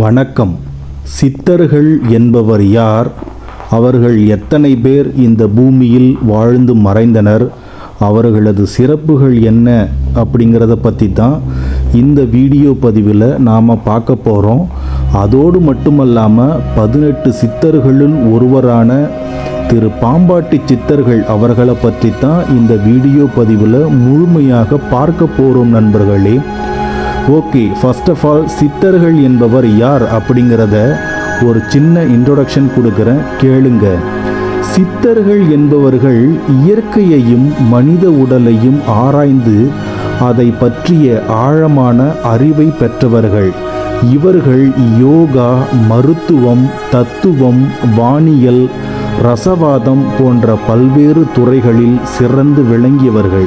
வணக்கம். சித்தர்கள் என்பவர் யார்? அவர்கள் எத்தனை பேர் இந்த பூமியில் வாழ்ந்து மறைந்தனர்? அவர்களது சிறப்புகள் என்ன? அப்படிங்கிறத பற்றி தான் இந்த வீடியோ பதிவில் நாம் பார்க்க போகிறோம் அதோடு மட்டுமல்லாமல் பதினெட்டு சித்தர்களுள் ஒருவரான திரு பாம்பாட்டி சித்தர்கள் அவர்களை பற்றி தான் இந்த வீடியோ பதிவில் முழுமையாக பார்க்க போகிறோம் நண்பர்களே. ஓகே ஃபர்ஸ்ட் ஆஃப் ஆல் சித்தர்கள் என்பவர் யார் அப்படிங்கிறத ஒரு சின்ன இன்ட்ரொடக்ஷன் கொடுக்குறேன் கேளுங்க. சித்தர்கள் என்பவர்கள் இயற்கையையும் மனித உடலையும் ஆராய்ந்து அதை பற்றிய ஆழமான அறிவை பெற்றவர்கள். இவர்கள் யோகா மருத்துவம் தத்துவம் வானியல் ரசவாதம் போன்ற பல்வேறு துறைகளில் சிறந்து விளங்கியவர்கள்.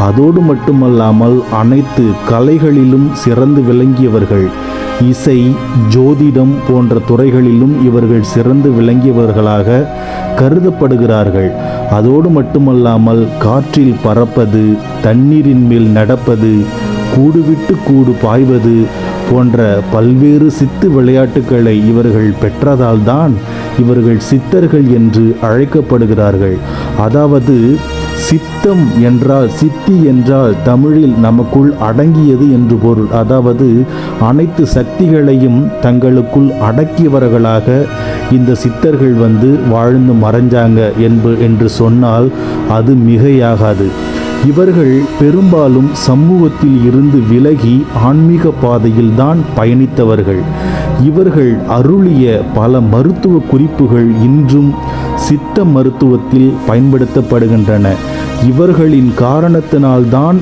அதோடு மட்டுமல்லாமல் அனைத்து கலைகளிலும் சிறந்து விளங்கியவர்கள். இசை ஜோதிடம் போன்ற துறைகளிலும் இவர்கள் சிறந்து விளங்கியவர்களாக கருதப்படுகிறார்கள். அதோடு மட்டுமல்லாமல் காற்றில் பறப்பது தண்ணீரின் மேல் நடப்பது கூடுவிட்டு கூடு பாய்வது போன்ற பல்வேறு சித்து விளையாட்டுகளை இவர்கள் பெற்றதால்தான் இவர்கள் சித்தர்கள் என்று அழைக்கப்படுகிறார்கள். அதாவது சித்தம் என்றால் சித்தி என்றால் தமிழில் நமக்குள் அடங்கியது என்று பொருள். அதாவது அனைத்து சக்திகளையும் தங்களுக்குள் அடக்கியவர்களாக இந்த சித்தர்கள் வந்து வாழ்ந்து மறைஞ்சாங்க என்பு என்று சொன்னால் அது மிகையாகாது. இவர்கள் பெரும்பாலும் சமூகத்தில் இருந்து விலகி ஆன்மீக பாதையில் தான் பயணித்தவர்கள். இவர்கள் அருளிய பல மருத்துவ குறிப்புகள் இன்றும் சித்த மருத்துவத்தில் பயன்படுத்தப்படுகின்றன. இவர்களின் காரணத்தினால்தான்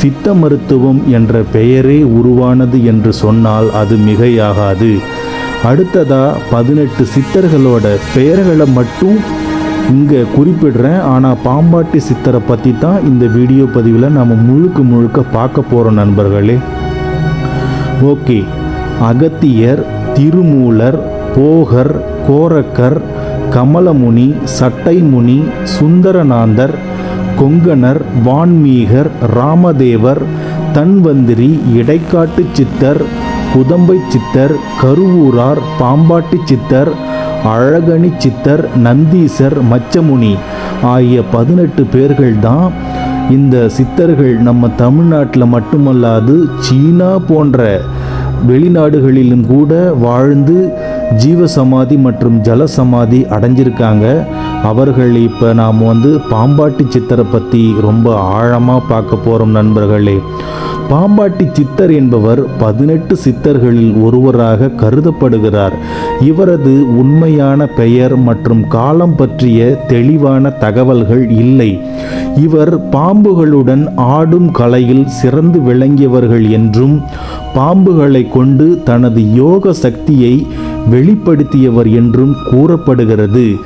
சித்த மருத்துவம் என்ற பெயரே உருவானது என்று சொன்னால் அது மிகையாகாது. அடுத்ததா பதினெட்டு சித்தர்களோட பெயர்களை மட்டும் இங்கே குறிப்பிடுறேன். ஆனால் பாம்பாட்டி சித்தரை பற்றி தான் இந்த வீடியோ பதிவில் நம்ம முழுக்க முழுக்க பார்க்க போகிறோம் நண்பர்களே. ஓகே. அகத்தியர் திருமூலர் போகர் கோரக்கர் கமலமுனி சட்டைமுனி சுந்தரநாந்தர் கொங்கணர் வான்மீகர் ராமதேவர் தன்வந்திரி இடைக்காட்டு சித்தர் குதம்பை சித்தர் கருவூரார் பாம்பாட்டி சித்தர் அழகணி சித்தர் நந்தீசர் மச்சமுனி ஆகிய பதினெட்டு பேர்கள் தான் இந்த சித்தர்கள் நம்ம தமிழ்நாட்டில் மட்டுமல்லாது சீனா போன்ற வெளிநாடுகளிலும் கூட வாழ்ந்து ஜீவசமாதி மற்றும் ஜலசமாதி அடைஞ்சிருக்காங்க. அவர்கள் இப்போ நாம் வந்து பாம்பாட்டி சித்தரை பற்றி ரொம்ப ஆழமாக பார்க்க போகிறோம் நண்பர்களே. பாம்பாட்டி சித்தர் என்பவர் பதினெட்டு சித்தர்களில் ஒருவராக கருதப்படுகிறார். இவரது உண்மையான பெயர் மற்றும் காலம் பற்றிய தெளிவான தகவல்கள் இல்லை. இவர் பாம்புகளுடன் ஆடும் கலையில் சிறந்து விளங்கியவர்கள் என்றும் பாம்புகளை கொண்டு தனது யோக சக்தியை வெளிப்படுத்தியவர் என்றும் கூறப்படுகிறது.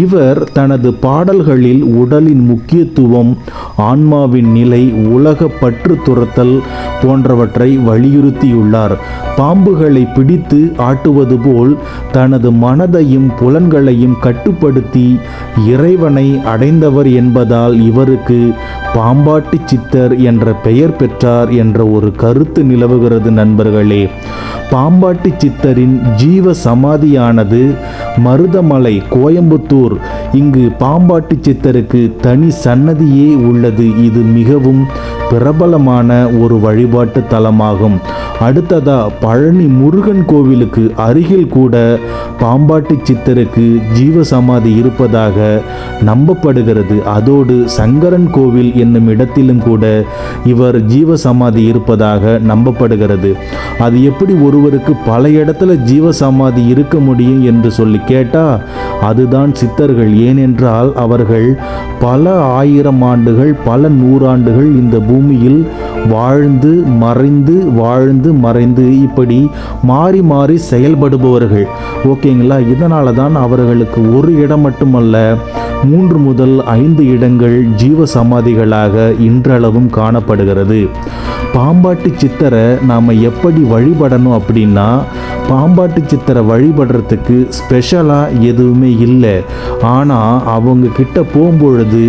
இவர் தனது பாடல்களில் உடலின் முக்கியத்துவம் ஆன்மாவின் நிலை உலக பற்று துரத்தல் போன்றவற்றை வலியுறுத்தியுள்ளார். பாம்புகளை பிடித்து ஆட்டுவது போல் தனது மனதையும் புலன்களையும் கட்டுப்படுத்தி இறைவனை அடைந்தவர் என்பதால் இவருக்கு பாம்பாட்டி சித்தர் என்ற பெயர் பெற்றார் என்ற ஒரு கருத்து நிலவுகிறது நண்பர்களே. பாம்பாட்டி சித்தரின் ஜீவ சமாதியானது மருதமலை கோயம்புத்தூர். இங்கு பாம்பாட்டி சித்தருக்கு தனி சன்னதியே உள்ளது. இது மிகவும் பிரபலமான ஒரு வழிபாட்டு தலமாகும். அடுத்ததா பழனி முருகன் கோவிலுக்கு அருகில் கூட பாம்பாட்டி சித்தருக்கு ஜீவசமாதி இருப்பதாக நம்பப்படுகிறது. அதோடு சங்கரன் கோவில் என்னும் இடத்திலும் கூட இவர் ஜீவசமாதி இருப்பதாக நம்பப்படுகிறது. அது எப்படி ஒருவருக்கு பல இடத்துல ஜீவசமாதி இருக்க முடியும் என்று சொல்லி கேட்டால் அதுதான் சித்தர்கள். ஏனென்றால் அவர்கள் பல ஆயிரம் ஆண்டுகள் பல நூறாண்டுகள் இந்த பூமியில் வாழ்ந்து மறைந்து வாழ்ந்து மறைந்து இப்படி மாறி மாறி செயல்படுபவர்கள். ஓகேங்களா? இதனால தான் அவர்களுக்கு ஒரு இடம் மட்டுமல்ல மூன்று முதல் ஐந்து இடங்கள் ஜீவ சமாதிகளாக இன்றளவும் காணப்படுகிறது. பாம்பாட்டு சித்தரை நாம் எப்படி வழிபடணும் அப்படின்னா பாம்பாட்டு சித்தரை வழிபடுறதுக்கு ஸ்பெஷலாக எதுவுமே இல்லை. ஆனால் அவங்க கிட்ட போகும்பொழுது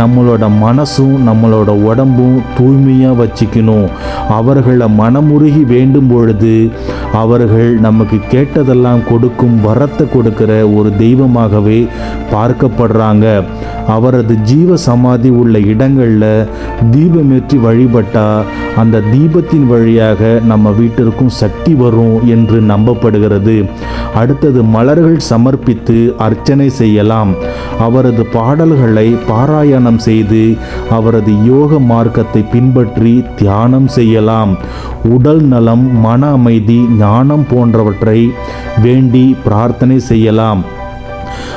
நம்மளோட மனசும் நம்மளோட உடம்பும் தூய்மையாக வச்சுக்கணும். அவர்களை மனமுருகி வேண்டும் பொழுது அவர்கள் நமக்கு கேட்டதெல்லாம் கொடுக்கும் வரத்தை கொடுக்கிற ஒரு தெய்வமாகவே பார்க்கப்படுறாங்க. அவரது ஜீவ சமாதி உள்ள இடங்களில் தீபமேற்றி வழிபட்டால் அந்த தீபத்தின் வழியாக நம்ம வீட்டிற்கும் சக்தி வரும் என்று நம்பப்படுகிறது. அடுத்தது மலர்கள் சமர்ப்பித்து அர்ச்சனை செய்யலாம். அவரது பாடல்களை பாராயணம் செய்து அவரது யோக மார்க்கத்தை பின்பற்றி தியானம் செய்யலாம். உடல் நலம் மன அமைதி ஞானம் போன்றவற்றை வேண்டி பிரார்த்தனை செய்யலாம்.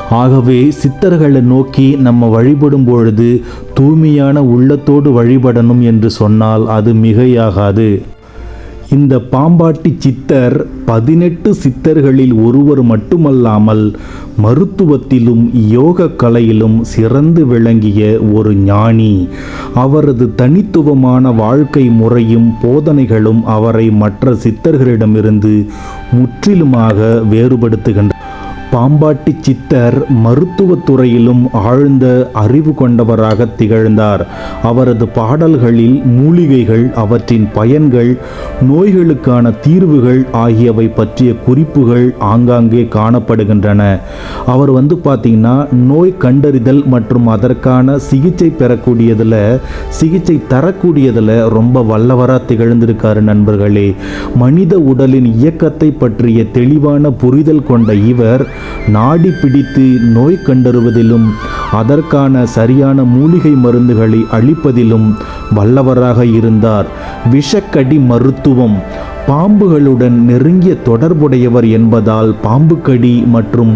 ஆகவே சித்தர்களை நோக்கி நம்ம வழிபடும் பொழுது தூய்மையான உள்ளத்தோடு வழிபடணும் என்று சொன்னால் அது மிகையாகாது. இந்த பாம்பாட்டி சித்தர் பதினெட்டு சித்தர்களில் ஒருவர் மட்டுமல்லாமல் மருத்துவத்திலும் யோக கலையிலும் சிறந்து விளங்கிய ஒரு ஞானி. அவரது தனித்துவமான வாழ்க்கை முறையும் போதனைகளும் அவரை மற்ற சித்தர்களிடமிருந்து முற்றிலுமாக வேறுபடுத்துகின்றன. பாம்பாட்டி சித்தர் மருத்துவத்துறையிலும் ஆழ்ந்த அறிவு கொண்டவராக திகழ்ந்தார். அவரது பாடல்களில் மூலிகைகள் அவற்றின் பயன்கள் நோய்களுக்கான தீர்வுகள் ஆகியவை பற்றிய குறிப்புகள் ஆங்காங்கே காணப்படுகின்றன. அவர் வந்து பார்த்தீங்கன்னா நோய் கண்டறிதல் மற்றும் அதற்கான சிகிச்சை பெறக்கூடியதில் சிகிச்சை தரக்கூடியதில் ரொம்ப வல்லவராக திகழ்ந்திருக்காரு நண்பர்களே. மனித உடலின் இயக்கத்தை பற்றிய தெளிவான புரிதல் கொண்ட இவர் நாடி பிடித்து நோய் கண்டறிவதிலும் அதற்கான சரியான மூலிகை மருந்துகளை அளிப்பதிலும் வல்லவராக இருந்தார். விஷக்கடி மருத்துவம் பாம்புகளுடன் நெருங்கிய தொடர்புடையவர் என்பதால் பாம்புக்கடி மற்றும்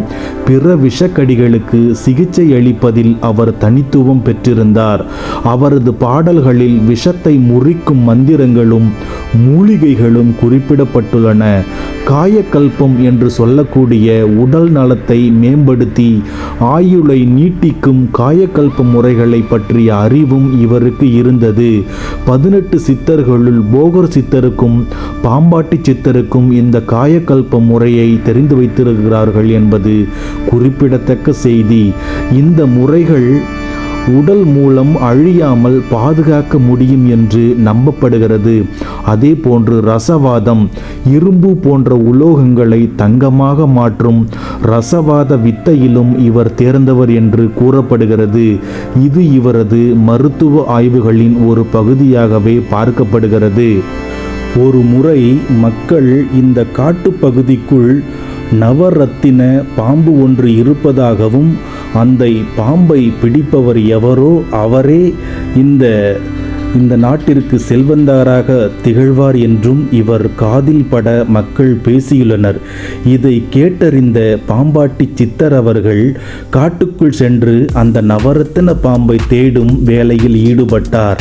பிற விஷக்கடிகளுக்கு சிகிச்சை அளிப்பதில் அவர் தனித்துவம் பெற்றிருந்தார். அவரது பாடல்களில் விஷத்தை முறிக்கும் மந்திரங்களும் மூலிகைகளும் குறிப்பிடப்பட்டுள்ளன. காயக்கல்பம் என்று சொல்லக்கூடிய உடல் நலத்தை மேம்படுத்தி ஆயுளை நீட்டிக்கும் காயக்கல்ப முறைகளை பற்றிய அறிவும் இவருக்கு இருந்தது. பதினெட்டு சித்தர்களுள் போகர் சித்தருக்கும் பாம்பாட்டி சித்தருக்கும் இந்த காயக்கல்ப முறையை தெரிந்து வைத்திருக்கிறார்கள் என்பது குறிப்பிடத்தக்க செய்தி. இந்த முறைகள் உடல் மூலம் அழியாமல் பாதுகாக்க முடியும் என்று நம்பப்படுகிறது. அதே போன்று ரசவாதம் இரும்பு போன்ற உலோகங்களை தங்கமாக மாற்றும் ரசவாத வித்தையிலும் இவர் தேர்ந்தவர் என்று கூறப்படுகிறது. இது இவரது மருத்துவ ஆய்வுகளின் ஒரு பகுதியாகவே பார்க்கப்படுகிறது. ஒரு முறை மக்கள் இந்த காட்டுப்பகுதிக்குள் நவரத்தின பாம்பு ஒன்று இருப்பதாகவும் அந்த பாம்பை பிடிப்பவர் எவரோ அவரே இந்த இந்த நாட்டிற்கு செல்வந்தாராக திகழ்வார் என்றும் இவர் காதில் பட மக்கள் பேசியுள்ளனர். இதை கேட்டறிந்த பாம்பாட்டி சித்தர் அவர்கள் காட்டுக்குள் சென்று அந்த நவரத்தின பாம்பை தேடும் வேலையில் ஈடுபட்டார்.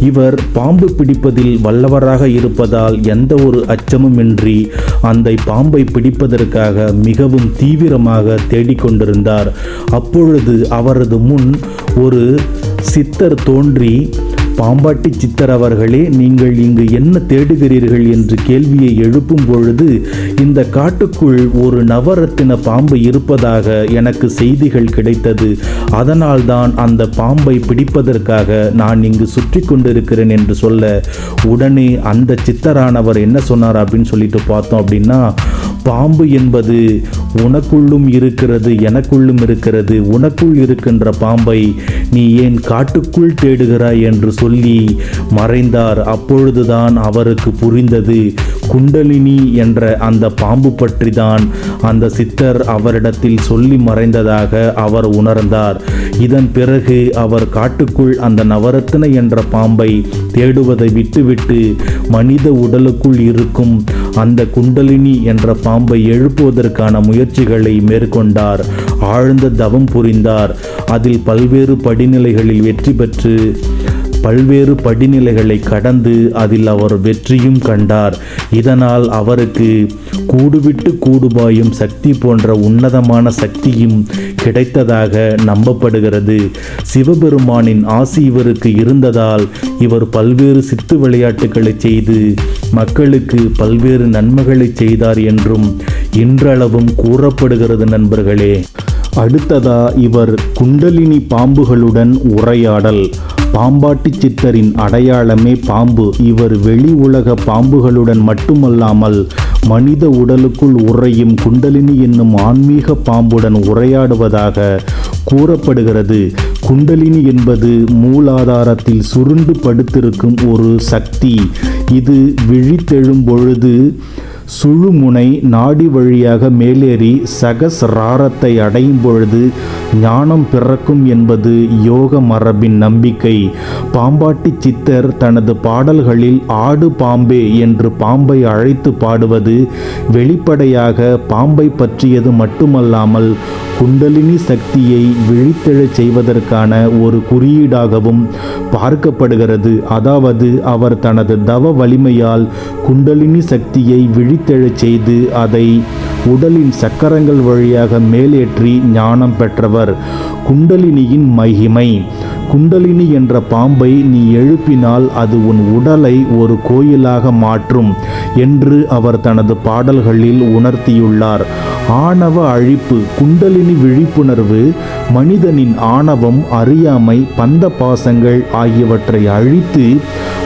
இவர் பாம்பு பிடிப்பதில் வல்லவராக இருப்பதால் எந்த ஒரு அச்சமுமின்றி அந்த பாம்பை பிடிப்பதற்காக மிகவும் தீவிரமாக தேடிக்கொண்டிருந்தார். அப்பொழுது அவரது முன் ஒரு சித்தர் தோன்றி பாம்பாட்டி சித்தர் அவர்களே நீங்கள் இங்கு என்ன தேடுகிறீர்கள் என்று கேள்வியை எழுப்பும் பொழுது இந்த காட்டுக்குள் ஒரு நவரத்தின பாம்பு இருப்பதாக எனக்கு செய்திகள் கிடைத்தது. அதனால்தான் அந்த பாம்பை பிடிப்பதற்காக நான் இங்கு சுற்றி கொண்டிருக்கிறேன் என்று சொல்ல உடனே அந்த சித்தரானவர் என்ன சொன்னார் அப்படின்னு சொல்லிட்டு பார்த்தோம் அப்படின்னா பாம்பு என்பது உனக்குள்ளும் இருக்கிறது எனக்குள்ளும் இருக்கிறது உனக்குள் இருக்கின்ற பாம்பை நீ ஏன் காட்டுக்குள் தேடுகிறாய் என்று சொல்லி மறைந்தார். அப்பொழுதுதான் அவருக்கு புரிந்தது. குண்டலினி என்ற அந்த பாம்பு பற்றி தான் அந்த சித்தர் அவரிடத்தில் சொல்லி மறைந்ததாக அவர் உணர்ந்தார். இதன் பிறகு அவர் காட்டுக்குள் அந்த நவரத்தின என்ற பாம்பை தேடுவதை விட்டுவிட்டு மனித உடலுக்குள் இருக்கும் அந்த குண்டலினி என்ற பாம்பை எழுப்புவதற்கான முயற்சிகளை மேற்கொண்டார். ஆழ்ந்த தவம் புரிந்தார். அதில் பல்வேறு படிநிலைகளில் வெற்றி பெற்று பல்வேறு படிநிலைகளை கடந்து அதில் அவர் வெற்றியும் கண்டார். இதனால் அவருக்கு கூடுவிட்டு கூடுபாயும் சக்தி போன்ற உன்னதமான சக்தியும் கிடைத்ததாக நம்பப்படுகிறது. சிவபெருமானின் ஆசி இவருக்கு இருந்ததால் இவர் பல்வேறு சித்து விளையாட்டுகளை செய்து மக்களுக்கு பல்வேறு நன்மைகளை செய்தார் என்றும் இன்றளவும் கூறப்படுகிறது நண்பர்களே. அடுத்ததா இவர் குண்டலினி பாம்புகளுடன் உரையாடல். பாம்பாட்டி சித்தரின் அடையாளமே பாம்பு. இவர் வெளி உலக பாம்புகளுடன் மட்டுமல்லாமல் மனித உடலுக்குள் உறையும் குண்டலினி என்னும் ஆன்மீக பாம்புடன் உரையாடுவதாக கூறப்படுகிறது. குண்டலினி என்பது மூலாதாரத்தில் சுருண்டு படுத்திருக்கும் ஒரு சக்தி. இது விழித்தெழும் பொழுது சுழுமுனை நாடி வழியாக மேலேறி சகசிராரத்தை அடையும் பொழுது ஞானம் பிறக்கும் என்பது யோக மரபின் நம்பிக்கை. பாம்பாட்டி சித்தர் தனது பாடல்களில் ஆடு பாம்பே என்று பாம்பை அழைத்து பாடுவது வெளிப்படையாக பாம்பை பற்றியது மட்டுமல்லாமல் குண்டலினி சக்தியை விழித்தெழச் செய்வதற்கான ஒரு குறியீடாகவும் பார்க்கப்படுகிறது. அதாவது அவர் தனது தவ வலிமையால் குண்டலினி சக்தியை விழித்தெழச் செய்து அதை உடலின் சக்கரங்கள் வழியாக மேலேற்றி ஞானம் பெற்றவர். குண்டலினியின் மகிமை. குண்டலினி என்ற பாம்பை நீ எழுப்பினால் அது உன் உடலை ஒரு கோயிலாக மாற்றும். என்று அவர் தனது பாடல்களில் உணர்த்தியுள்ளார். ஆணவ அழிப்பு குண்டலினி விழிப்புணர்வு மனிதனின் ஆணவம் அறியாமை பந்த பாசங்கள் ஆகியவற்றை அழித்து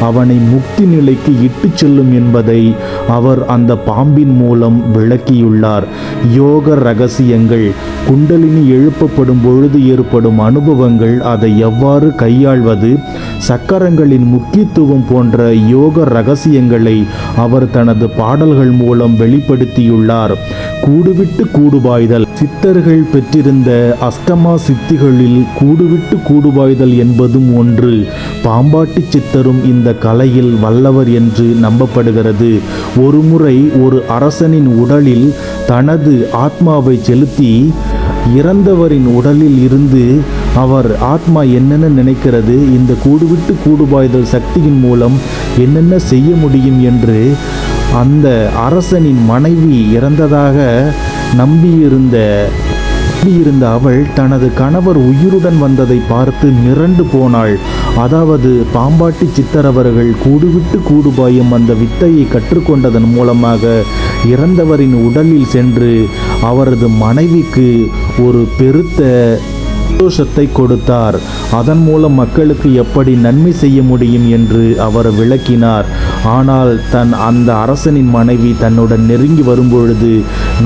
அவனை முக்தி நிலைக்கு இட்டுச் செல்லும் என்பதை அவர் அந்த பாம்பின் மூலம் விளக்கியுள்ளார். யோக ரகசியங்கள். குண்டலினி எழுப்பப்படும் பொழுது ஏற்படும் அனுபவங்கள் அதை எவ்வாறு கையாள்வது? சக்கரங்களின் முக்கியத்துவம் போன்ற யோக ரகசியங்களை அவர் தனது பாடல்கள் மூலம் வெளிப்படுத்தியுள்ளார். கூடுவிட்டு கூடுபாய்தல் சித்தர்கள் பெற்றிருந்த அஷ்டமா சித்திகளில் கூடுவிட்டு கூடுபாய்தல் என்பதும் ஒன்று. பாம்பாட்டி சித்தரும் இந்த கலையில் வல்லவர் என்று நம்பப்படுகிறது. ஒருமுறை ஒரு அரசனின் உடலில் தனது ஆத்மாவை செலுத்தி இறந்தவரின் உடலில் இருந்து அவர் ஆத்மா என்னென்ன நினைக்கிறது இந்த கூடுவிட்டு கூடுபாய்தல் சக்தியின் மூலம் என்னென்ன செய்ய முடியும் என்று அந்த அரசனின் மனைவி இறந்ததாக நம்பியிருந்த நம்பியிருந்த அவள் தனது கணவர் உயிருடன் வந்ததை பார்த்து மிரண்டு போனாள். அதாவது பாம்பாட்டி சித்தர் அவர்கள் கூடுவிட்டு கூடுபாயும் அந்த வித்தையை கற்றுக்கொண்டதன் மூலமாக இறந்தவரின் உடலில் சென்று அவரது மனைவிக்கு ஒரு பெருத்த சந்தோஷத்தை கொடுத்தார். அதன் மூலம் மக்களுக்கு எப்படி நன்மை செய்ய முடியும் என்று அவர் விளக்கினார். ஆனால் தன் அந்த அரசனின் மனைவி தன்னுடன் நெருங்கி வரும்பொழுது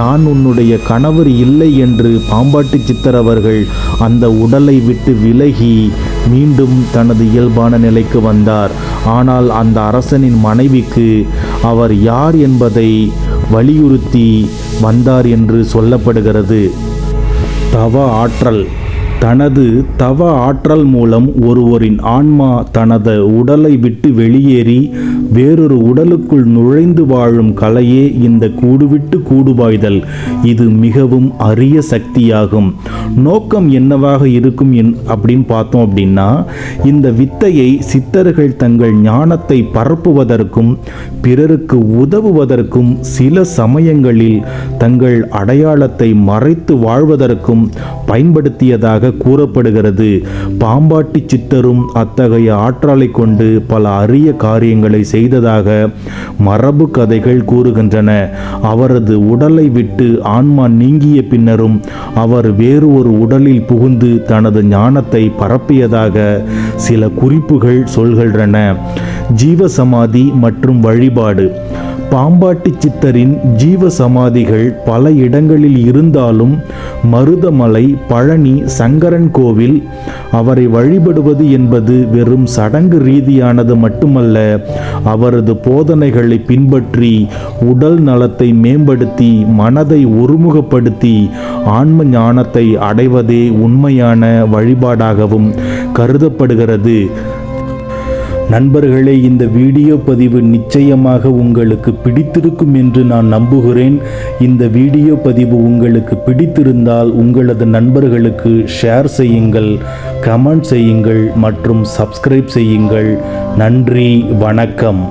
நான் உன்னுடைய கணவர் இல்லை என்று பாம்பாட்டு சித்தர் அவர்கள் அந்த உடலை விட்டு விலகி மீண்டும் தனது இயல்பான நிலைக்கு வந்தார். ஆனால் அந்த அரசனின் மனைவிக்கு அவர் யார் என்பதை வலியுறுத்தி வந்தார் என்று சொல்லப்படுகிறது. தவ ஆற்றல் தனது தவ ஆற்றல் மூலம் ஒருவரின் ஆன்மா தனது உடலை விட்டு வெளியேறி வேறொரு உடலுக்குள் நுழைந்து வாழும் கலையே இந்த கூடுவிட்டு கூடுபாய்தல் இது மிகவும் அரிய சக்தியாகும். நோக்கம் என்னவாக இருக்கும் என் அப்படின்னு பார்த்தோம் அப்படின்னா இந்த வித்தையை சித்தர்கள் தங்கள் ஞானத்தை பரப்புவதற்கும் பிறருக்கு உதவுவதற்கும் சில சமயங்களில் தங்கள் அடையாளத்தை மறைத்து வாழ்வதற்கும் பயன்படுத்தியதாக கூறப்படுகிறது. பாம்பாட்டி சித்தரும் அத்தகைய ஆற்றலை கொண்டு பல அரிய காரியங்களை செய்ததாக மரபு கதைகள் கூறுகின்றன. அவரது உடலை விட்டு ஆன்மா நீங்கிய பின்னரும் அவர் வேறு ஒரு உடலில் புகுந்து தனது ஞானத்தை பரப்பியதாக சில குறிப்புகள் சொல்கின்றன. ஜீவசமாதி மற்றும் வழிபாடு. பாம்பாட்டி சித்தரின் ஜீவ சமாதிகள் பல இடங்களில் இருந்தாலும் மருதமலை பழனி சங்கரன் கோவில் அவரை வழிபடுவது என்பது வெறும் சடங்கு ரீதியானது மட்டுமல்ல அவரது போதனைகளை பின்பற்றி உடல் நலத்தை மேம்படுத்தி மனதை ஒருமுகப்படுத்தி ஆன்ம ஞானத்தை அடைவதே உண்மையான வழிபாடாகவும் கருதப்படுகிறது. நண்பர்களே இந்த வீடியோ பதிவு நிச்சயமாக உங்களுக்கு பிடித்திருக்கும் என்று நான் நம்புகிறேன். இந்த வீடியோ பதிவு உங்களுக்கு பிடித்திருந்தால் உங்களது நண்பர்களுக்கு ஷேர் செய்யுங்கள் கமெண்ட் செய்யுங்கள் மற்றும் சப்ஸ்கிரைப் செய்யுங்கள். நன்றி வணக்கம்.